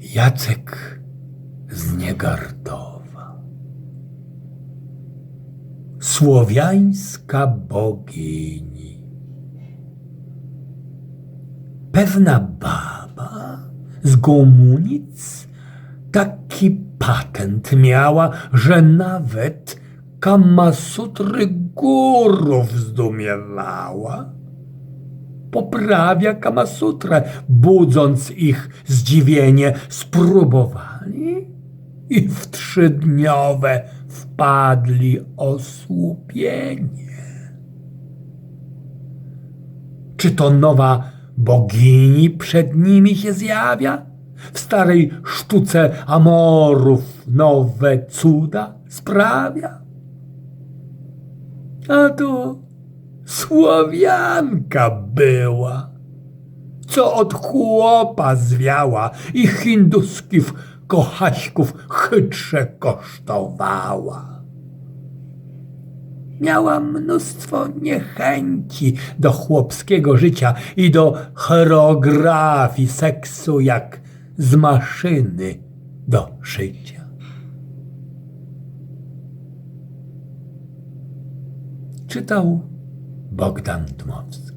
Jacek z Niegardowa. Słowiańska bogini. Pewna baba z Gomunic taki patent miała, że nawet Kamasutry górów zdumiewała poprawia Kamasutrę, budząc ich zdziwienie, spróbowali i w trzydniowe wpadli osłupienie. Czy to nowa bogini przed nimi się zjawia? W starej sztuce amorów nowe cuda sprawia? A to Słowianka była, co od chłopa zwiała i hinduskich kochaśków chytrze kosztowała. Miała mnóstwo niechęci do chłopskiego życia i do choreografii seksu jak z maszyny do szycia. Czytał Bogdan Dmowski.